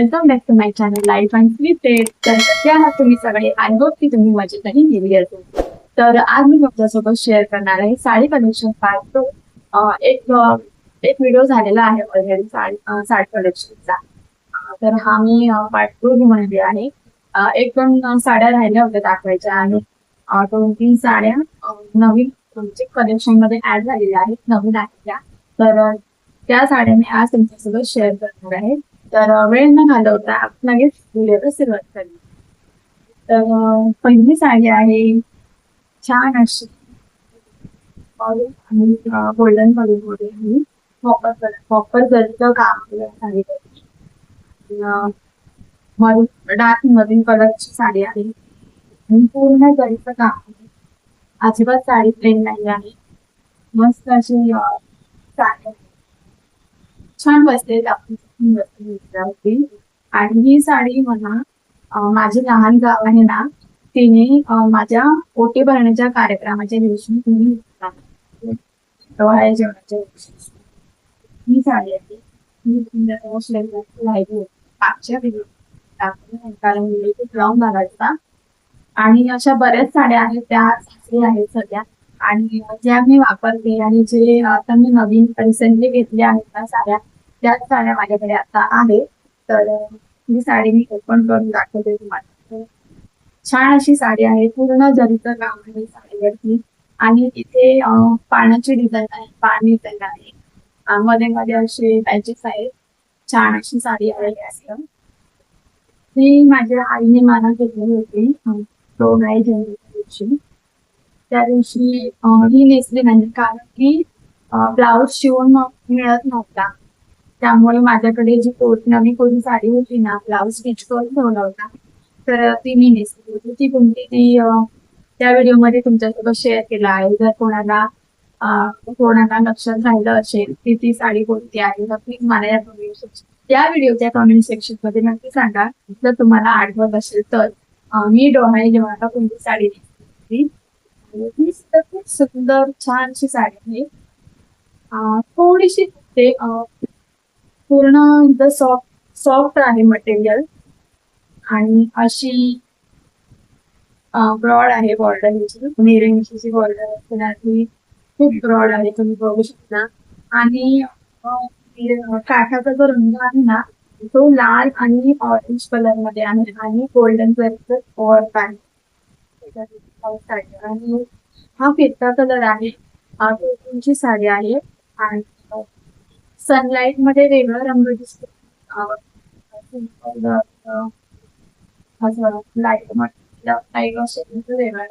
Welcome back to my channel life and sweeted तर त्या आहात तुम्ही सगळे आय होप की तुम्ही मजेतही गेली असेल. तर आज मी तुमच्यासोबत शेअर करणार आहे साडी कलेक्शन पार्ट टू एक एक व्हिडिओ झालेला आहे ऑलरेडी साडी साडी कलेक्शनचा तर हा मी पार्ट टू म्हणले आहे. एक दोन साड्या राहिल्या होत्या दाखवायच्या आणि दोन तीन साड्या नवीन तुमचे कलेक्शनमध्ये ऍड झालेल्या आहेत नवीन आहेत त्या. तर त्या साड्या मी आज तुमच्यासोबत शेअर करणार आहे. तर वेळ न घालवता आपण लगेच व्हिडिओला सुरुवात करू तर पहिली साडी आहे छान अशी. आणि गोल्डन कलरमध्ये आणि कॉपर कलर कॉपर कलरचं काम केलं मरून डार्क मरीन कलरची साडी आहे. आणि पूर्ण जरीचं काम आहे. अजिबात साडी प्लेन नाही आहे. मस्त अशी साडी आहे. छान बसलेली आपण. होती. आणि ही साडी मला माझे लहान गाव आहे ना तिने माझ्या ओटी भरण्याच्या कार्यक्रमाच्या दिवशी तिने घेतला. जेवणाच्या दिवशी. ही साडी आहे. कारण आणि अशा बऱ्याच साड्या आहेत. त्या आहेत सध्या. आणि ज्या मी वापरते आणि जे आता मी नवीन रिसेंटली घेतल्या आहेत त्या साड्या त्याच साड्या माझ्याकडे आता आहेत. तर ही साडी मी ओपन करून दाखवते तुम्हाला. छान अशी साडी आहे. पूर्ण जरीचं काम आहे साडीवरती. आणि इथे पाण्याची डिझाईन आहे. पाणी डिझाईन आहे. मध्ये मध्ये असे बॅचेस आहेत. छान अशी साडी आहे असं. ही माझ्या आईने मला घेतली होती. तो दोन दिवशी. त्या दिवशी ही नेसली नाही. कारण की ब्लाऊज शिवून मिळत नव्हता. त्यामुळे माझ्याकडे जी कोट नवी कोणी साडी होती ना ब्लाऊज स्टिच करून ठेवला होता. तर ती मी नेसली होती. ती कोणती? ती त्या व्हिडिओमध्ये तुमच्यासोबत शेअर केला आहे. जर कोणाला कोणाला लक्षात राहिलं असेल की ती साडी कोणती आहे तर प्लीज मला या कमेंट सेक्शन त्या व्हिडिओच्या कमेंट सेक्शनमध्ये नक्की सांगा. जर तुम्हाला आठवत असेल तर मी डोहाळे जेव्हा कोणती साडी नेसली होती खूप सुंदर छानशी साडी आहे. थोडीशी ते पूर्ण पूर्ण सॉफ्ट सॉफ्ट आहे मटेरियल आणि अशी ब्रॉड आहे बॉर्डर हिची नेरंगीची बॉर्डर असणार खूप ब्रॉड आहे तुम्ही बघू शकता. आणि काठाचा जो रंग आहे ना तो लाल आणि ऑरेंज कलरमध्ये आहे आणि गोल्डन कलरचं वर्क आहे. आणि हा फिरता कलर आहे. तुमची साडी आहे. आणि सनलाइटमध्ये वेगळा रंग दिसतो. लाइट लाइट असेल वेगळा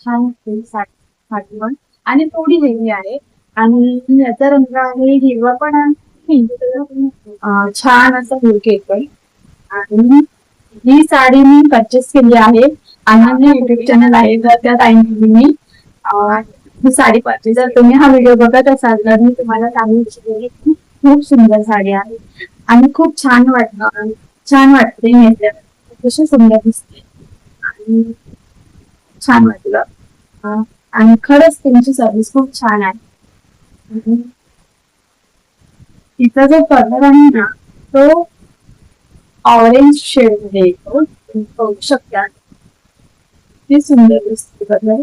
छान साडी. पण. आणि थोडी हेवी आहे. आणि याचा रंग आहे हिरवा पण पण छान असा लुक येतोय. आणि ही साडी मी परचेस केली आहे. आणि युट्यूब चॅनल आहे. तर त्या टाइम मी साडी परचेस जर तुम्ही हा व्हिडिओ बघत असाल तर मी तुम्हाला सांगू इच्छिते की खूप सुंदर साडी आहे. आणि खूप छान वाटत. छान वाटते नेसल्यावर कशी सुंदर दिसते आणि छान वाटलं. आणि खरंच तुमची सर्व्हिस खूप छान आहे. तिचा जो कलर आहे ना तो ऑरेंज शेडमध्ये येतो. तुम्ही बघू शकतात ते सुंदर दिसते कलर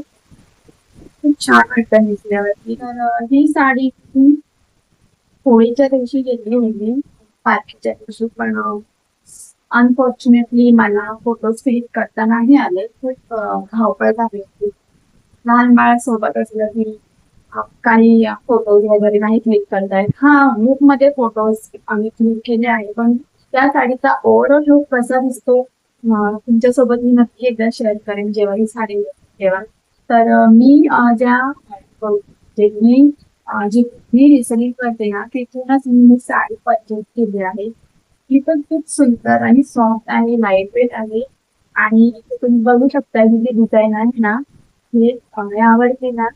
खूप छान वाटतं दिसल्यावरती. तर ही साडी होळीच्या दिवशी घेतली होती. पार्टीच्या दिवशी पण अनफॉर्च्युनेटली मला फोटोज क्लिक करता नाही आले. खूप धावपळ झाली होती. लहान बाळासोबत असलं की काही फोटोज वगैरे नाही क्लिक करता येत. हा लुकमध्ये फोटोज आम्ही क्लिक केले आहे पण त्या साडीचा ओव्हरऑल लुक कसा दिसतो तुमच्यासोबत मी नक्की एकदा शेअर करेन जेव्हा ही साडी येईल तेव्हा. तर मी ज्या मी जी मी रिसनिंग करते ना तिथूनच मी साडी परचेस केली आहे. ती पण खूप सुंदर आणि सॉफ्ट आहे लाइट वेट आहे. आणि तुम्ही बघू शकता की जी डिझाईन आहे ना हे यावरती ना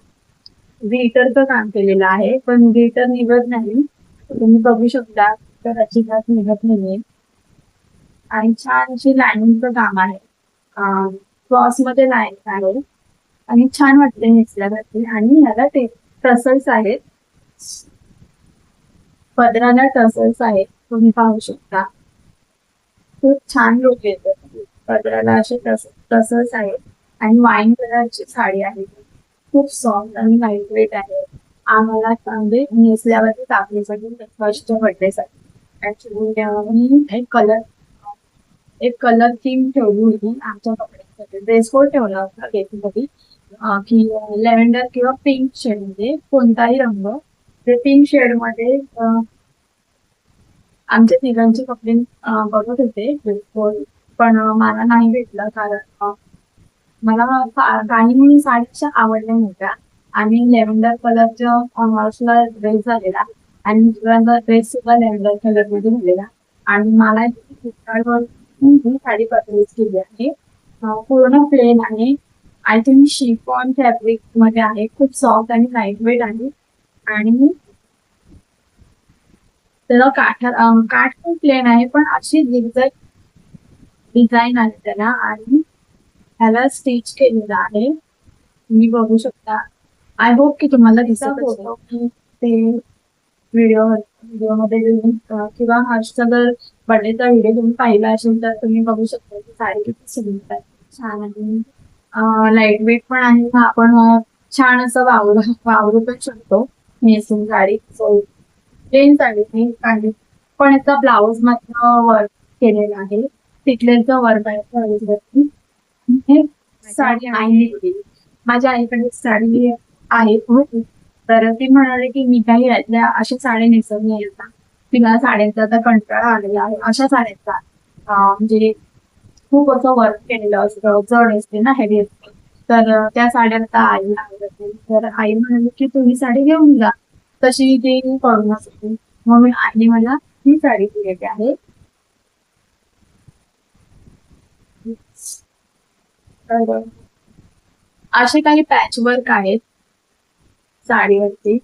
ग्लिटरचं काम केलेलं आहे. पण ग्लिटर निघत नाही. तुम्ही बघू शकता तर अजिबात निघत नाहीये. आणि छान अशी लाईनिंगचं काम आहे. क्रॉसमध्ये लाईन आहे. आणि छान वाटते नेसल्यावरती आणि ह्याला ते टसल्स आहेत. पदराला टसल्स आहेत. तुम्ही पाहू शकता. खूप छान लोक येतात पदराला असे तस तसंच आहे आणि वाईन कलरची साडी आहे. खूप सॉफ्ट आणि लाइट वेट आहे. आम्हाला म्हणजे नेसल्यावरती टाकण्यासाठी फर्स्ट बर्थडेसाठी ऍक्च्युली एक कलर एक कलर थीम ठेवली होती आमच्या कपड्यांसाठी. ड्रेस कोड ठेवला होता बेसिकली की लेव्हेंडर किंवा पिंक शेडमध्ये कोणताही रंग. ते पिंक शेडमध्ये आमच्या तिघांचे कपडे बघत होते बिलकुल. पण मला नाही भेटलं कारण मला काही म्हणून साडीच्या आवडल्या नव्हत्या. आणि लेव्हेंडर कलरच्या ड्रेस झालेला आणि दुसऱ्यांदा ड्रेस सुद्धा लेव्हेंडर कलरमध्ये झालेला. आणि मला फ्लिपकार्टवर ही साडी परचेस केली आहे. पूर्ण प्लेन आहे आय थिंक शिफॉन फॅब्रिकमध्ये आहे खूप सॉफ्ट आणि लाइट वेट आहे. आणि त्याला काठ काठ पण प्लेन आहे पण अशी डिझाईन आहे त्याला. आणि ह्याला स्टिच केलेलं आहे. तुम्ही बघू शकता. आय होप की तुम्हाला दिसत फोटो की ते व्हिडिओ व्हिडिओमध्ये किंवा हर्षचा जर बर्थडेचा व्हिडिओ तुम्ही पाहिला असेल तर तुम्ही बघू शकता की साडी किती सुंदर आहे. छान आहे. लाइट वेट पण आहे. आपण छान असं वावरू वावरू पण शकतो. नेसून साडी सो प्लेन साडी साडी. पण याचा ब्लाऊज मात्र वर्क केलेला आहे. टिकलेचं वर्क आहे साडी दिली. माझ्या आईकडे साडी आहे. तर ती म्हणाली की मी काही यातल्या अशा साड्या नेसत नाही आता. तिला साड्यांचा आता कंटाळा आलेला आहे. अशा साड्यांचा. म्हणजे खूप असं वर्क केलेलं असतं. जड असते ना हेवी असते तर त्या साड्या आता आईला आवडत नाही तर आई म्हणाली की तुम्ही साडी घेऊन जा. तशी ती करून होती मग मी आईने मला ही साडी दिलेली आहे. तर असे काही पॅच वर्क आहेत साडीवरती.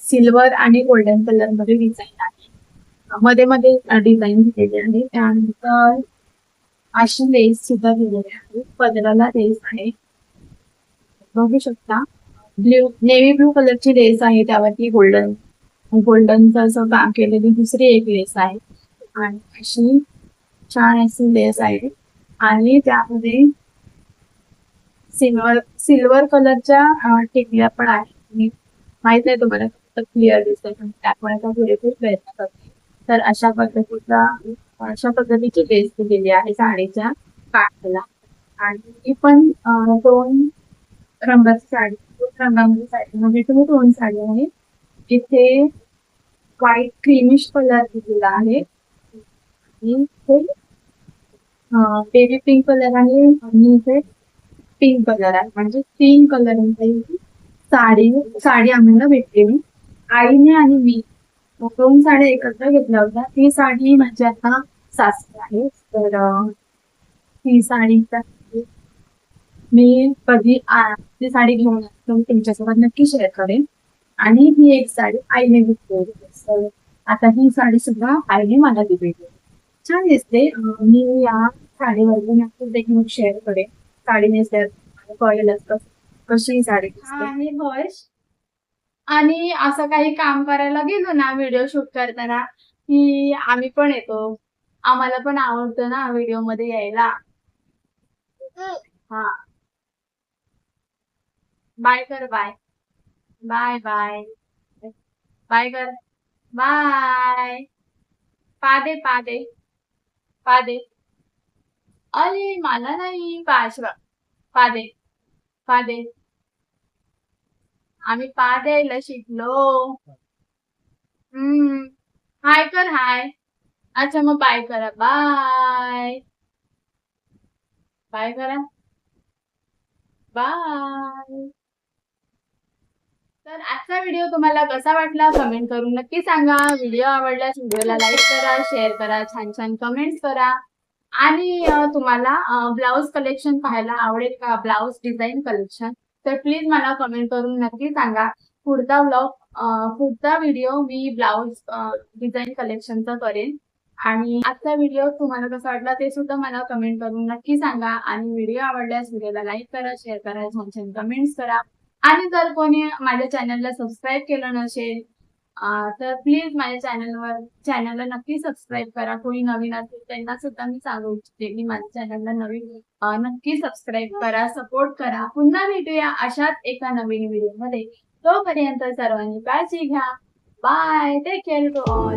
सिल्वर आणि गोल्डन कलरमध्ये डिझाईन आहे. मध्ये मध्ये डिझाईन दिलेली आहे. त्यानंतर अशी लेस सुद्धा दिलेली आहे. पदराला लेस आहे. बघू शकता. ब्ल्यू नेव्ही ब्लू कलरची लेस आहे त्यावरती गोल्डन गोल्डनचं असं काम केलेली दुसरी एक लेस आहे. आणि अशी छान अशी लेस आहे. आणि त्यामध्ये सिल्वर सिल्वर कलरच्या टिकल्या पण आहेत. मी माहीत नाही तुम्हाला फक्त क्लिअर दिसत त्यामुळे पुरेपूर प्रयत्न करते तर अशा पद्धतीचा अशा पद्धतीची लेस दिलेली आहे साडीच्या काठाला. आणि ही पण दोन रंगाची साडी दोन रंगामध्ये साडी म्हणजे तुम्ही दोन साडी आहे. इथे व्हाईट क्रीमिश कलर दिलेला आहे. आणि इथे बेबी पिंक कलर आहे आणि इथे पिंक कलर आहे. म्हणजे तीन कलर साडी साडी आम्हाला भेटलेली. आईने आणि मी दोन साड्या एकत्र घेतल्या होत्या. ती साडी माझी आता सासरी आहे. तर ही साडी मी कधी ती साडी घेऊन तुमच्यासोबत नक्की शेअर करेन. आणि ही एक साडी आईने घेतली होती. तर आता ही साडी सुद्धा आईने मला दिली छान दिसते. मी या साडीवरती नक्कीच एक शेअर करेन. साडी नेसल्यावर कळेलच कशी ही साडी दिसते आणि आणि असं काही काम करायला गेलो ना व्हिडिओ शूट करताना की आम्ही पण येतो. आम्हाला पण आवडतं ना व्हिडिओमध्ये यायला. हा. बाय कर बाय बाय बाय बाय कर. बाय पादे पादे. पादे. अरे मला नाही पाशवा पादे. पादे. आम्ही पा द्यायला शिकलो. हम्म. हाय कर हाय अच्छा मग बाय करा. बाय बाय करा. बाय तर आजचा व्हिडिओ तुम्हाला कसा वाटला कमेंट करून नक्की सांगा. व्हिडिओ आवडल्यास व्हिडिओला लाईक करा शेअर करा छान छान कमेंट्स करा. आणि तुम्हाला ब्लाऊज कलेक्शन पाहायला आवडेल का? ब्लाऊज डिझाईन कलेक्शन तर प्लीज मला कमेंट करून नक्की सांगा. पुढचा ब्लॉग पुढचा व्हिडिओ मी ब्लाऊज डिझाईन कलेक्शनचा करेन. आणि आजचा व्हिडिओ तुम्हाला कसा वाटला ते सुद्धा मला कमेंट करून नक्की सांगा. आणि व्हिडिओ आवडल्यास व्हिडिओला लाईक करा शेअर करा छान छान कमेंट्स करा. आणि जर कोणी माझ्या चॅनलला सबस्क्राईब केलं नसेल तर प्लीज माझ्या चॅनलवर चॅनलला नक्की सबस्क्राईब करा. कोणी नवीन असेल त्यांना सुद्धा मी सांगू इच्छिते की माझ्या चॅनलला नवीन नक्की सबस्क्राईब करा सपोर्ट करा. पुन्हा भेटूया अशाच एका नवीन व्हिडिओमध्ये तोपर्यंत सर्वांनी काळजी घ्या. Bye take care to all